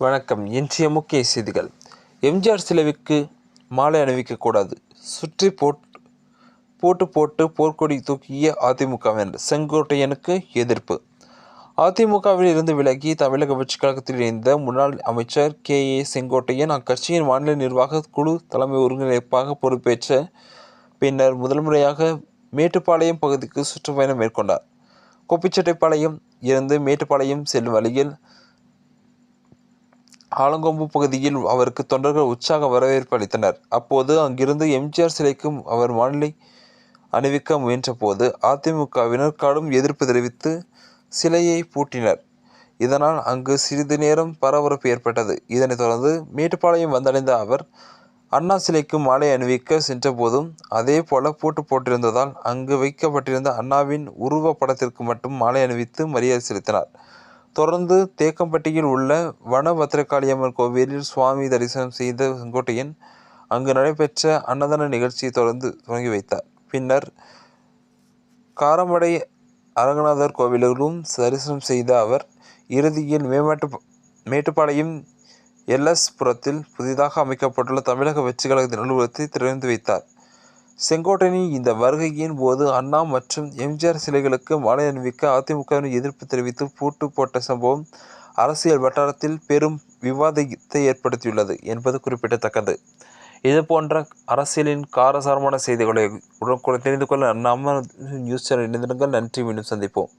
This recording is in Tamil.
வணக்கம். இன்றைய முக்கிய செய்திகள். எம்ஜிஆர் சிலைவுக்கு மாலை அணிவிக்கக்கூடாது. சுற்றி போட் போட்டு போட்டு போர்க்கொடி தூக்கிய அதிமுகவினர் செங்கோட்டையனுக்கு எதிர்ப்பு. அதிமுகவில் இருந்து விலகி தமிழக வெற்றி கழகத்தில் இணைந்த முன்னாள் அமைச்சர் கே. ஏ. செங்கோட்டையன் அக்கட்சியின் மாநில நிர்வாக குழு தலைமை ஒருங்கிணைப்பாக பொறுப்பேற்ற பின்னர் முதல் முறையாக மேட்டுப்பாளையம் பகுதிக்கு சுற்றுப்பயணம் மேற்கொண்டார். கோபிச்செட்டிப்பாளையம் இருந்து மேட்டுப்பாளையம் செல்லும் வழியில் ஆலங்கொம்பு பகுதியில் அவருக்கு தொண்டர்கள் உற்சாக வரவேற்பு அளித்தனர். அப்போது அங்கிருந்து எம்ஜிஆர் சிலைக்கும் அவர் மாநிலை அணிவிக்க முயன்றபோது அதிமுகவினர் கடும் எதிர்ப்பு தெரிவித்து சிலையை பூட்டினர். இதனால் அங்கு சிறிது நேரம் பரபரப்பு ஏற்பட்டது. இதனைத் தொடர்ந்து மேட்டுப்பாளையம் வந்தடைந்த அவர் அண்ணா சிலைக்கு மாலை அணிவிக்க சென்றபோதும் அதே போல பூட்டு போட்டிருந்ததால் அங்கு வைக்கப்பட்டிருந்த அண்ணாவின் உருவ படத்திற்கு மட்டும் மாலை அணிவித்து மரியாதை செலுத்தினார். தொடர்ந்து தேக்கம்பட்டியில் உள்ள வன பத்திரகாளியம்மன் கோவிலில் சுவாமி தரிசனம் செய்த செங்கோட்டையன் அங்கு நடைபெற்ற அன்னதான நிகழ்ச்சியை தொடர்ந்து தொடங்கி வைத்தார். பின்னர் காரமடை அரங்கநாதர் கோவிலிலும் தரிசனம் செய்த அவர் இறுதியில் மேம்பாட்டு மேட்டுப்பாளையம் எல்எஸ் புரத்தில் புதிதாக அமைக்கப்பட்டுள்ள தமிழக வெற்றிக் அலுவலகத்தை திறந்து வைத்தார். செங்கோட்டையனின் இந்த வருகையின் போது அண்ணா மற்றும் எம்ஜிஆர் சிலைகளுக்கு மாலை அணிவிக்க அதிமுகவினர் எதிர்ப்பு தெரிவித்து பூட்டு போட்ட சம்பவம் அரசியல் வட்டாரத்தில் பெரும் விவாதத்தை ஏற்படுத்தியுள்ளது என்பது குறிப்பிடத்தக்கது. இது போன்ற அரசியலின் காரசாரமான செய்திகளை உடனுக்குடன் தெரிந்து கொள்ள நம்ம நியூஸ் சேனல் இணைந்திருங்கள். நன்றி மீண்டும் சந்திப்போம்.